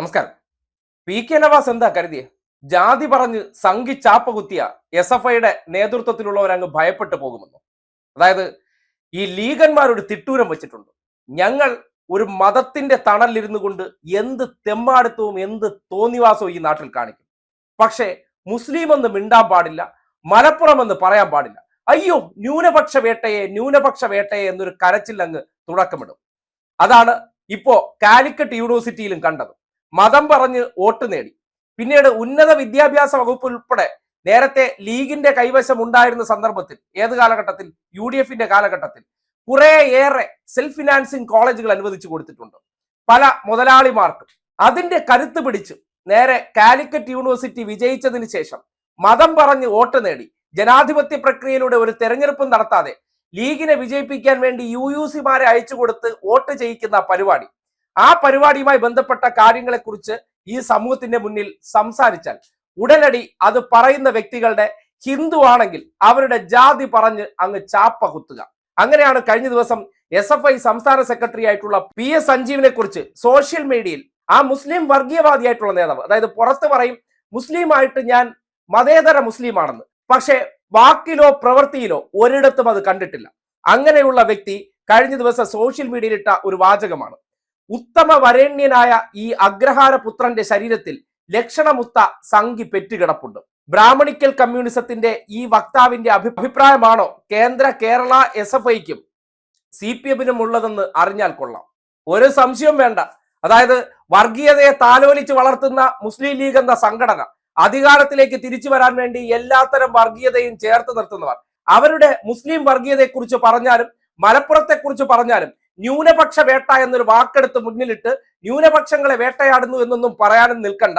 നമസ്കാരം. P K Nawaz എന്താ കരുതിയ? ജാതി പറഞ്ഞ് സംഘി ചാപ്പ കുത്തിയ എസ് എഫ് ഐയുടെ നേതൃത്വത്തിലുള്ളവരങ്ങ് ഭയപ്പെട്ടു പോകുമെന്നു? അതായത് ഈ ലീഗന്മാർ ഒരു തിട്ടൂരം വെച്ചിട്ടുണ്ട്. ഞങ്ങൾ ഒരു മതത്തിന്റെ തണലിരുന്നു കൊണ്ട് എന്ത് തെമ്മാടുത്തവും എന്ത് തോന്നിവാസവും ഈ നാട്ടിൽ കാണിക്കും. പക്ഷേ മുസ്ലിം എന്ന് മിണ്ടാൻ പാടില്ല മലപ്പുറം എന്ന് പറയാൻ പാടില്ല. അയ്യോ ന്യൂനപക്ഷ വേട്ടയെ ന്യൂനപക്ഷ വേട്ടയെ എന്നൊരു കരച്ചിൽ അങ്ങ് തുടക്കമിടും. അതാണ് ഇപ്പോ കാലിക്കറ്റ് യൂണിവേഴ്സിറ്റിയിലും കണ്ടത്. മതം പറഞ്ഞ് വോട്ട് നേടി. പിന്നീട് ഉന്നത വിദ്യാഭ്യാസ വകുപ്പ് ഉൾപ്പെടെ നേരത്തെ ലീഗിന്റെ കൈവശം ഉണ്ടായിരുന്ന സന്ദർഭത്തിൽ ഏത് കാലഘട്ടത്തിൽ? യു ഡി എഫിന്റെ കാലഘട്ടത്തിൽ. കുറേയേറെ സെൽഫ് ഫിനാൻസിങ് കോളേജുകൾ അനുവദിച്ചു കൊടുത്തിട്ടുണ്ട്. പല മുതലാളിമാർക്കും. അതിന്റെ കരുത്ത് പിടിച്ച് നേരെ കാലിക്കറ്റ് യൂണിവേഴ്സിറ്റി വിജയിച്ചതിന് ശേഷം മതം പറഞ്ഞ് വോട്ട് നേടി. ജനാധിപത്യ പ്രക്രിയയിലൂടെ ഒരു തെരഞ്ഞെടുപ്പും നടത്താതെ ലീഗിനെ വിജയിപ്പിക്കാൻ വേണ്ടി യു യു സിമാരെ അയച്ചു കൊടുത്ത് വോട്ട് ചെയ്യിക്കുന്ന പരിപാടി. ആ പരിപാടിയുമായി ബന്ധപ്പെട്ട കാര്യങ്ങളെക്കുറിച്ച് ഈ സമൂഹത്തിന്റെ മുന്നിൽ സംസാരിച്ചാൽ ഉടനടി അത് പറയുന്ന വ്യക്തികളുടെ ഹിന്ദു ആണെങ്കിൽ അവരുടെ ജാതി പറഞ്ഞ് അങ്ങ് ചാപ്പ കുത്തുക അങ്ങനെയാണ് കഴിഞ്ഞ ദിവസം എസ് എഫ് ഐ സംസ്ഥാന സെക്രട്ടറി ആയിട്ടുള്ള പി എസ് സഞ്ജീവിനെ കുറിച്ച് സോഷ്യൽ മീഡിയയിൽ ആ മുസ്ലിം വർഗീയവാദിയായിട്ടുള്ള നേതാവ് അതായത് പുറത്ത് പറയും മുസ്ലിമായിട്ട് ഞാൻ മതേതര മുസ്ലിമാണെന്ന്. പക്ഷേ വാക്കിലോ പ്രവൃത്തിയിലോ ഒരിടത്തും അത് കണ്ടിട്ടില്ല. അങ്ങനെയുള്ള വ്യക്തി കഴിഞ്ഞ ദിവസം സോഷ്യൽ മീഡിയയിൽ ഇട്ട ഒരു വാചകമാണ്. ഉത്തമ വരേണ്യനായ ഈ അഗ്രഹാരപുത്രന്റെ ശരീരത്തിൽ ലക്ഷണമുത്ത സംഘി പെറ്റുകിടപ്പുണ്ട്. ബ്രാഹ്മണിക്കൽ കമ്മ്യൂണിസത്തിന്റെ ഈ വക്താവിന്റെ അഭി അഭിപ്രായമാണോ കേന്ദ്ര കേരള എസ് എഫ് ഐക്കും സി പി എമ്മിനും ഉള്ളതെന്ന് അറിഞ്ഞാൽ കൊള്ളാം. ഒരു സംശയം വേണ്ട. അതായത് വർഗീയതയെ താലോലിച്ച് വളർത്തുന്ന മുസ്ലിം ലീഗ് എന്ന സംഘടന അധികാരത്തിലേക്ക് തിരിച്ചു വരാൻ വേണ്ടി എല്ലാത്തരം വർഗീയതയും ചേർത്ത് നിർത്തുന്നവർ. അവരുടെ മുസ്ലിം വർഗീയതയെക്കുറിച്ച് പറഞ്ഞാലും മലപ്പുറത്തെക്കുറിച്ച് പറഞ്ഞാലും ന്യൂനപക്ഷ വേട്ട എന്നൊരു വാക്കെടുത്ത് മുന്നിലിട്ട് ന്യൂനപക്ഷങ്ങളെ വേട്ടയാടുന്നു എന്നൊന്നും പറയാനും നിൽക്കണ്ട.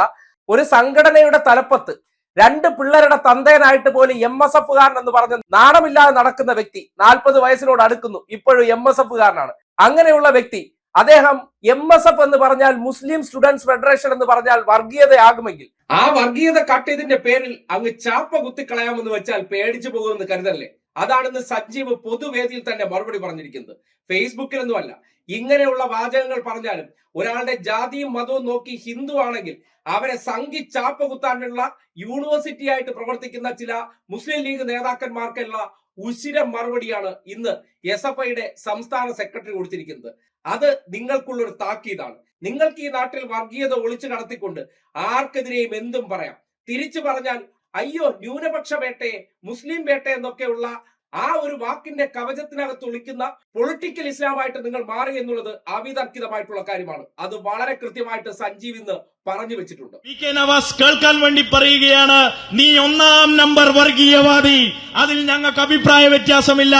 ഒരു സംഘടനയുടെ തലപ്പത്ത് രണ്ട് പിള്ളേരുടെ തന്തയനായിട്ട് പോലും എം എസ് എഫുകാരൻ എന്ന് പറഞ്ഞ് നാണമില്ലാതെ നടക്കുന്ന വ്യക്തി നാൽപ്പത് വയസ്സിനോട് അടുക്കുന്നു ഇപ്പോഴും എം എസ് എഫുകാരനാണ് അങ്ങനെയുള്ള വ്യക്തി അദ്ദേഹം എം എസ് എഫ് എന്ന് പറഞ്ഞാൽ മുസ്ലിം സ്റ്റുഡൻസ് ഫെഡറേഷൻ എന്ന് പറഞ്ഞാൽ വർഗീയതയാകുമെങ്കിൽ ആ വർഗീയത കട്ടിയതിന്റെ പേരിൽ അങ്ങ് ചാപ്പ കുത്തിക്കളയാമെന്ന് വെച്ചാൽ പേടിച്ചു പോകുമെന്ന് കരുതല്ലേ? അതാണ് ഇന്ന് സജീവ് പൊതുവേദിയിൽ തന്നെ മറുപടി പറഞ്ഞിരിക്കുന്നത്. ഫേസ്ബുക്കിലൊന്നുമല്ല. ഇങ്ങനെയുള്ള വാചകങ്ങൾ പറഞ്ഞാലും ഒരാളുടെ ജാതിയും മതവും നോക്കി ഹിന്ദു ആണെങ്കിൽ അവരെ സംഘി ചാപ്പ കുത്താനുള്ള യൂണിവേഴ്സിറ്റി ആയിട്ട് പ്രവർത്തിക്കുന്ന ചില മുസ്ലിം ലീഗ് നേതാക്കന്മാർക്കുള്ള ഉശിര മറുപടിയാണ് ഇന്ന് എസ് എഫ് ഐയുടെ സംസ്ഥാന സെക്രട്ടറി കൊടുത്തിരിക്കുന്നത്. അത് നിങ്ങൾക്കുള്ള ഒരു താക്കീതാണ്. നിങ്ങൾക്ക് ഈ നാട്ടിൽ വർഗീയത ഒളിച്ചു നടത്തിക്കൊണ്ട് ആർക്കെതിരെയും എന്തും പറയാം. തിരിച്ചു പറഞ്ഞാൽ അയ്യോ ന്യൂനപക്ഷ വേട്ടയെ മുസ്ലിം വേട്ട എന്നൊക്കെയുള്ള ആ ഒരു വാക്കിന്റെ കവചത്തിനകത്ത് ഒളിക്കുന്ന പൊളിറ്റിക്കൽ ഇസ്ലാമായിട്ട് നിങ്ങൾ മാറി എന്നുള്ളത് അവിതർക്കിതമായിട്ടുള്ള കാര്യമാണ്. അത് വളരെ കൃത്യമായിട്ട് സഞ്ജീവ് ഇന്ന് പറഞ്ഞു വെച്ചിട്ടുണ്ട്. പി കെ നവാസ് കേൾക്കാൻ വേണ്ടി പറയുകയാണ് നീ ഒന്നാം നമ്പർ വർഗീയവാദി. അതിൽ ഞങ്ങൾക്ക് അഭിപ്രായ വ്യത്യാസമില്ല.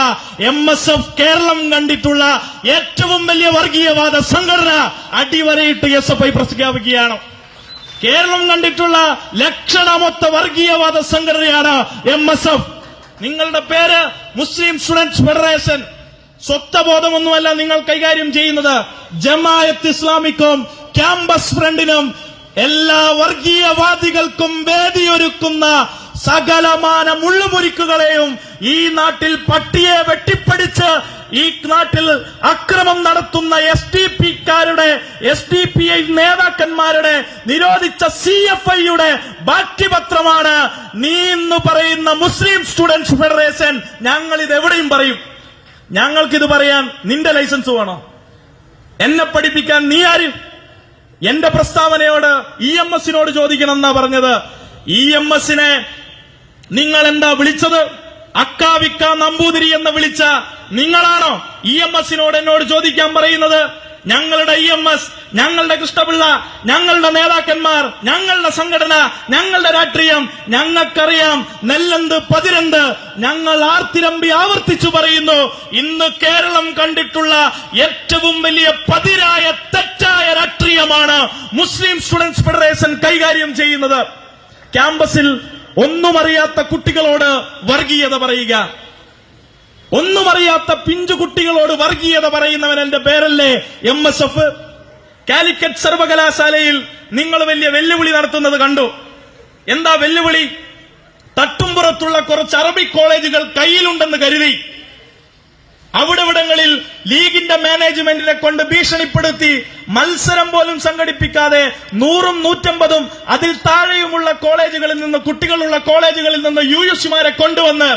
എം എസ് എഫ് കേരളം കണ്ടിട്ടുള്ള ഏറ്റവും വലിയ വർഗീയവാദ സംഘടന അടിവരയിട്ട് എസ് എഫ് ഐ പ്രഖ്യാപിക്കുകയാണ്. കേരളം കണ്ടിട്ടുള്ള ലക്ഷണമൊത്ത വർഗീയവാദ സംഘടനയാണ് എം എസ് എഫ് നിങ്ങളുടെ പേര് മുസ്ലിം സ്റ്റുഡൻസ് ഫെഡറേഷൻ. സ്വത്വബോധമൊന്നുമല്ല നിങ്ങൾ കൈകാര്യം ചെയ്യുന്നത്. ജമായത്ത് ഇസ്ലാമിക്കും ക്യാമ്പസ് ഫ്രണ്ടിനും എല്ലാ വർഗീയവാദികൾക്കും വേദിയൊരുക്കുന്ന സകലമാന മുള്ളുപൊരിക്കുകളെയും ഈ നാട്ടിൽ പട്ടിയെ വെട്ടിപ്പടിച്ച് ഈ നാട്ടിൽ അക്രമം നടത്തുന്ന എസ് ഡി പിക്കാരുടെ എസ് ഡി പി ഐ നേതാക്കന്മാരുടെ നിരോധിച്ച സി എഫ് ഐയുടെ ബാക്കിപത്രമാണ് നീ എന്ന് പറയുന്ന മുസ്ലിം സ്റ്റുഡൻസ് ഫെഡറേഷൻ. ഞങ്ങൾ ഇത് എവിടെയും പറയും. ഞങ്ങൾക്കിത് പറയാൻ നിന്റെ ലൈസൻസ് വേണോ? എന്നെ പഠിപ്പിക്കാൻ നീ ആര്? എന്റെ പ്രസ്താവനയോട് ഇ എം എസിനോട് ചോദിക്കണം എന്നാ പറഞ്ഞത്. ഇ എം എസിനെ നിങ്ങൾ എന്താ വിളിച്ചത്? അക്കാവിക്ക നമ്പൂതിരി എന്ന് വിളിച്ച നിങ്ങളാണോ ഇ എം എസിനോട് എന്നോട് ചോദിക്കാൻ പറയുന്നത്? ഞങ്ങളുടെ ഇ എം എസ് ഞങ്ങളുടെ കൃഷ്ണപിള്ള ഞങ്ങളുടെ നേതാക്കന്മാർ ഞങ്ങളുടെ സംഘടന ഞങ്ങളുടെ രാഷ്ട്രീയം ഞങ്ങൾക്കറിയാം നെല്ലന്ത് പതിനെന്ത്. ഞങ്ങൾ ആർത്തിരമ്പി ആവർത്തിച്ചു പറയുന്നു. ഇന്ന് കേരളം കണ്ടിട്ടുള്ള ഏറ്റവും വലിയ പതിരായ തെറ്റായ രാഷ്ട്രീയമാണ് മുസ്ലിം സ്റ്റുഡൻസ് ഫെഡറേഷൻ കൈകാര്യം ചെയ്യുന്നത്. ക്യാമ്പസിൽ ഒന്നും അറിയാത്ത കുട്ടികളോട് വർഗീയത പറയുക. ഒന്നും അറിയാത്ത പിഞ്ചു കുട്ടികളോട് വർഗീയത പറയുന്നവൻ എന്റെ പേരല്ലേ? എം എസ് എഫ് കാലിക്കറ്റ് സർവകലാശാലയിൽ നിങ്ങൾ വലിയ വെല്ലുവിളി നടത്തുന്നത് കണ്ടു. എന്താ വെല്ലുവിളി? തട്ടുംപുറത്തുള്ള കുറച്ച് അറബി കോളേജുകൾ കയ്യിലുണ്ടെന്ന് കരുതി. അവിടെവിടങ്ങളിൽ ലീഗിന്റെ മാനേജ്മെന്റിനെ കൊണ്ട് ഭീഷണിപ്പെടുത്തി മത്സരം പോലും സംഘടിപ്പിക്കാതെ നൂറും നൂറ്റമ്പതും അതിൽ താഴെയുമുള്ള കോളേജുകളിൽ നിന്ന് കുട്ടികളുള്ള കോളേജുകളിൽ നിന്ന് യു എസ്മാരെ കൊണ്ടുവന്ന്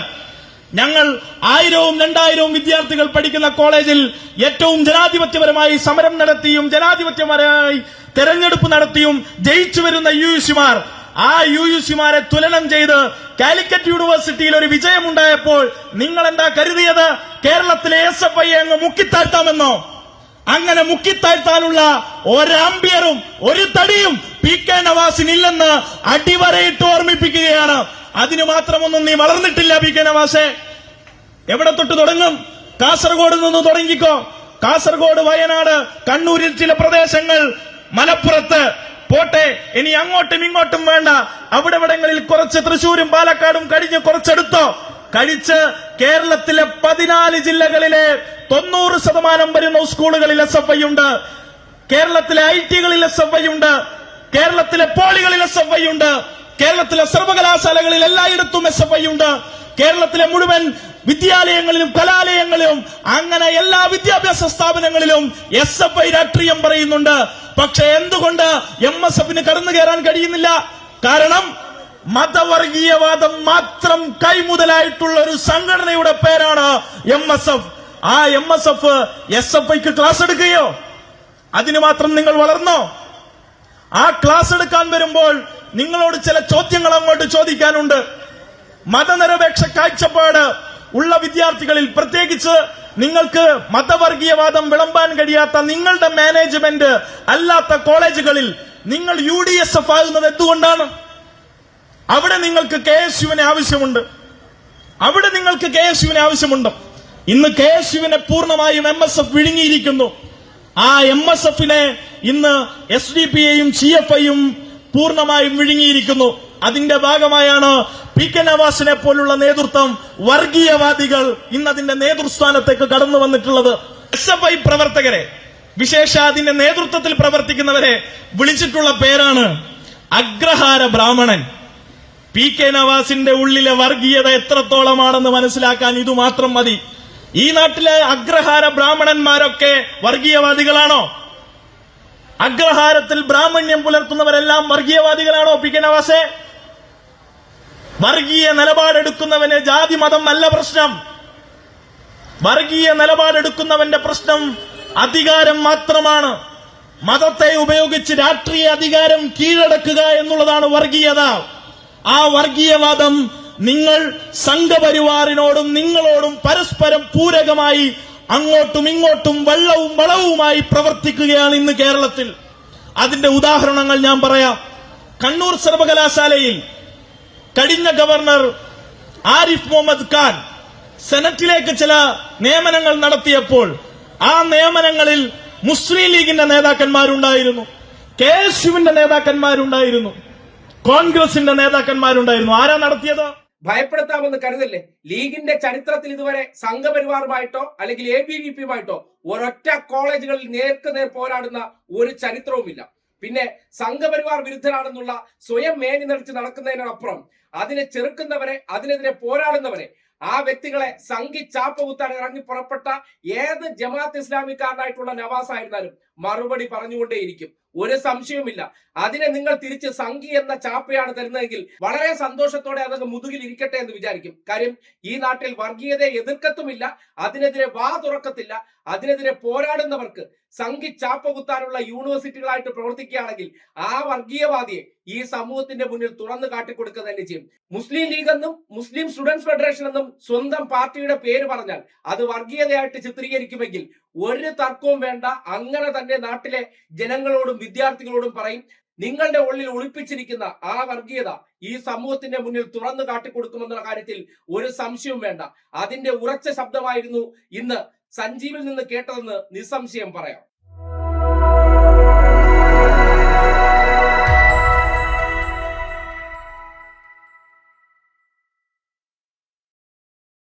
ഞങ്ങൾ ആയിരവും രണ്ടായിരവും വിദ്യാർത്ഥികൾ പഠിക്കുന്ന കോളേജിൽ ഏറ്റവും ജനാധിപത്യപരമായി സമരം നടത്തിയും ജനാധിപത്യപരമായി തെരഞ്ഞെടുപ്പ് നടത്തിയും ജയിച്ചു വരുന്ന യു എസുമാർ ആ യു യു സിമാരെ തുലനം ചെയ്ത് കാലിക്കറ്റ് യൂണിവേഴ്സിറ്റിയിൽ ഒരു വിജയമുണ്ടായപ്പോൾ നിങ്ങൾ എന്താ കരുതിയത്? കേരളത്തിലെ എസ് എഫ് ഐ അങ്ങ് മുക്കിത്താഴ്ത്താമെന്നോ? അങ്ങനെ മുക്കിത്താഴ്ത്താനുള്ള ഒരാമ്പിയറും ഒരു തടിയും പി കെ നവാസിനില്ലെന്ന് അടിവരയിട്ട് ഓർമ്മിപ്പിക്കുകയാണ്. അതിന് മാത്രമൊന്നും നീ വളർന്നിട്ടില്ല പി കെ നവാസെ. എവിടെ തൊട്ട് തുടങ്ങും? കാസർഗോഡ് നിന്ന് തുടങ്ങിക്കോ. കാസർഗോഡ് വയനാട് കണ്ണൂരിൽ ചില പ്രദേശങ്ങൾ മലപ്പുറത്ത് പോട്ടെ ഇനി അങ്ങോട്ടും ഇങ്ങോട്ടും വേണ്ട. അവിടെ ഇവിടങ്ങളിൽ കുറച്ച് തൃശൂരും പാലക്കാടും കഴിഞ്ഞ് കുറച്ചെടുത്തോ. കഴിച്ച് കേരളത്തിലെ പതിനാല് ജില്ലകളിലെ തൊണ്ണൂറ് ശതമാനം വരുന്ന സ്കൂളുകളിൽ എസ് എഫ് ഐ ഉണ്ട്. കേരളത്തിലെ ഐ ടികളിൽ എസ് എഫ് ഐ ഉണ്ട്. കേരളത്തിലെ പോളികളിൽ എസ് എഫ് ഐ ഉണ്ട്. കേരളത്തിലെ സർവകലാശാലകളിൽ എല്ലായിടത്തും എസ് എഫ് ഐ ഉണ്ട്. കേരളത്തിലെ മുഴുവൻ വിദ്യാലയങ്ങളിലും കലാലയങ്ങളിലും അങ്ങനെ എല്ലാ വിദ്യാഭ്യാസ സ്ഥാപനങ്ങളിലും എസ് എഫ് ഐ രാഷ്ട്രീയം പറയുന്നുണ്ട്. പക്ഷെ എന്തുകൊണ്ട് എം എസ് എഫിന് കടന്നു കയറാൻ കഴിയുന്നില്ല? കാരണം മതവർഗീയവാദം മാത്രം കൈമുതലായിട്ടുള്ള ഒരു സംഘടനയുടെ പേരാണ് എം എസ് എഫ്. ആ M S F S F ഐക്ക് ക്ലാസ് എടുക്കുകയോ? അതിന് മാത്രം നിങ്ങൾ വളർന്നോ? ആ ക്ലാസ് എടുക്കാൻ വരുമ്പോൾ നിങ്ങളോട് ചില ചോദ്യങ്ങൾ അങ്ങോട്ട് ചോദിക്കാനുണ്ട്. മതനിരപേക്ഷ കാഴ്ചപ്പാട് ഉള്ള വിദ്യാർത്ഥികളിൽ പ്രത്യേകിച്ച് നിങ്ങൾക്ക് മതവർഗീയവാദം വിളമ്പാൻ കഴിയാത്ത നിങ്ങളുടെ മാനേജ്മെന്റ് അല്ലാത്ത കോളേജുകളിൽ നിങ്ങൾ യു ഡി എസ് എഫ് ആകുന്നത് എന്തുകൊണ്ടാണ്? അവിടെ നിങ്ങൾക്ക് കെ എസ് യുവിനെ ആവശ്യമുണ്ട്. അവിടെ നിങ്ങൾക്ക് കെ എസ് യുവിനെ ആവശ്യമുണ്ട്? ഇന്ന് കെ എസ് യുവിനെ പൂർണമായും എം എസ് എഫ് വിഴുങ്ങിയിരിക്കുന്നു. ആ എം എസ് എഫിനെ ഇന്ന് എസ് ഡി പി ഐയും സി എഫ് ഐയും പൂർണമായും വിഴുങ്ങിയിരിക്കുന്നു. അതിന്റെ ഭാഗമായാണ് പി കെ നവാസിനെ പോലുള്ള നേതൃത്വം വർഗീയവാദികൾ ഇന്ന് അതിന്റെ നേതൃസ്ഥാനത്തേക്ക് കടന്നു വന്നിട്ടുള്ളത്. എസ് എഫ് ഐ പ്രവർത്തകരെ വിശേഷ അതിന്റെ നേതൃത്വത്തിൽ പ്രവർത്തിക്കുന്നവരെ വിളിച്ചിട്ടുള്ള പേരാണ് അഗ്രഹാര ബ്രാഹ്മണൻ. പി കെ നവാസിന്റെ ഉള്ളിലെ വർഗീയത എത്രത്തോളമാണെന്ന് മനസ്സിലാക്കാൻ ഇത് മാത്രം മതി. ഈ നാട്ടിലെ അഗ്രഹാര ബ്രാഹ്മണന്മാരൊക്കെ വർഗീയവാദികളാണോ? അഗ്രഹാരത്തിൽ ബ്രാഹ്മണ്യം പുലർത്തുന്നവരെല്ലാം വർഗീയവാദികളാണോ പി കെ നവാസെ? വർഗീയ നിലപാടെടുക്കുന്നവന് ജാതി മതം അല്ല പ്രശ്നം. വർഗീയ നിലപാടെടുക്കുന്നവന്റെ പ്രശ്നം അധികാരം മാത്രമാണ്. മതത്തെ ഉപയോഗിച്ച് രാഷ്ട്രീയ അധികാരം കീഴടക്കുക എന്നുള്ളതാണ് വർഗീയത. ആ വർഗീയവാദം നിങ്ങൾ സംഘപരിവാറിനോടും നിങ്ങളോടും പരസ്പരം പൂരകമായി അങ്ങോട്ടും ഇങ്ങോട്ടും വള്ളവും വളവുമായി പ്രവർത്തിക്കുകയാണ് ഇന്ന് കേരളത്തിൽ. അതിന്റെ ഉദാഹരണങ്ങൾ ഞാൻ പറയാം. കണ്ണൂർ സർവകലാശാലയിൽ കഴിഞ്ഞ ഗവർണർ ആരിഫ് മുഹമ്മദ് ഖാൻ സെനറ്റിലേക്ക് ചില നിയമനങ്ങൾ നടത്തിയപ്പോൾ ആ നിയമനങ്ങളിൽ മുസ്ലിം ലീഗിന്റെ നേതാക്കന്മാരുണ്ടായിരുന്നു കെ എസ് യുവിന്റെ നേതാക്കന്മാരുണ്ടായിരുന്നു കോൺഗ്രസിന്റെ നേതാക്കന്മാരുണ്ടായിരുന്നു. ആരാ നടത്തിയത്? ഭയപ്പെടുത്താമെന്ന് കരുതല്ലേ? ലീഗിന്റെ ചരിത്രത്തിൽ ഇതുവരെ സംഘപരിവാറുമായിട്ടോ അല്ലെങ്കിൽ എ ബി വി പിയുമായിട്ടോ ഒരൊറ്റ കോളേജുകളിൽ നേർക്ക് നേർ പോരാടുന്ന ഒരു ചരിത്രവുമില്ല. പിന്നെ സംഘപരിവാർ വിരുദ്ധരാണെന്നുള്ള സ്വയം മേനി നിറച്ച് നടക്കുന്നതിനപ്പുറം അതിനെ ചെറുക്കുന്നവരെ അതിനെതിരെ പോരാടുന്നവരെ ആ വ്യക്തികളെ സംഘി ചാപ്പ കുത്താൻ ഇറങ്ങി പുറപ്പെട്ട ഏത് ജമാഅത്ത് ഇസ്ലാമിക്കാരനായിട്ടുള്ള നവാസ് ആയിരുന്നാലും മറുപടി പറഞ്ഞുകൊണ്ടേയിരിക്കും. ഒരു സംശയവുമില്ല. അതിനെ നിങ്ങൾ തിരിച്ച് സംഘി എന്ന ചാപ്പയാണ് തരുന്നതെങ്കിൽ വളരെ സന്തോഷത്തോടെ അതൊക്കെ മുതുകിൽ ഇരിക്കട്ടെ എന്ന് വിചാരിക്കും. കാര്യം ഈ നാട്ടിൽ വർഗീയതയെ എതിർക്കത്തുമില്ല അതിനെതിരെ വാ തുറക്കത്തില്ല അതിനെതിരെ പോരാടുന്നവർക്ക് സംഘി ചാപ്പ കുത്താനുള്ള യൂണിവേഴ്സിറ്റികളായിട്ട് പ്രവർത്തിക്കുകയാണെങ്കിൽ ആ വർഗീയവാദിയെ ഈ സമൂഹത്തിന്റെ മുന്നിൽ തുറന്നു കാട്ടിക്കൊടുക്കുക തന്നെ ചെയ്യും. മുസ്ലിം ലീഗ് എന്നും മുസ്ലിം സ്റ്റുഡൻസ് ഫെഡറേഷൻ എന്നും സ്വന്തം പാർട്ടിയുടെ പേര് പറഞ്ഞാൽ അത് വർഗീയതയായിട്ട് ചിത്രീകരിക്കുമെങ്കിൽ ഒരു തർക്കവും വേണ്ട. അങ്ങനെ തന്നെ നാട്ടിലെ ജനങ്ങളോടും വിദ്യാർത്ഥികളോടും പറയും. നിങ്ങളുടെ ഉള്ളിൽ ഒളിപ്പിച്ചിരിക്കുന്ന ആ വർഗീയത ഈ സമൂഹത്തിന്റെ മുന്നിൽ തുറന്നു കാട്ടിക്കൊടുക്കുമെന്നുള്ള കാര്യത്തിൽ ഒരു സംശയവും വേണ്ട. അതിന്റെ ഉറച്ച ശബ്ദമായിരുന്നു ഇന്ന് സഞ്ജീവിൽ നിന്ന് കേട്ടതെന്ന് നിസ്സംശയം പറയാം.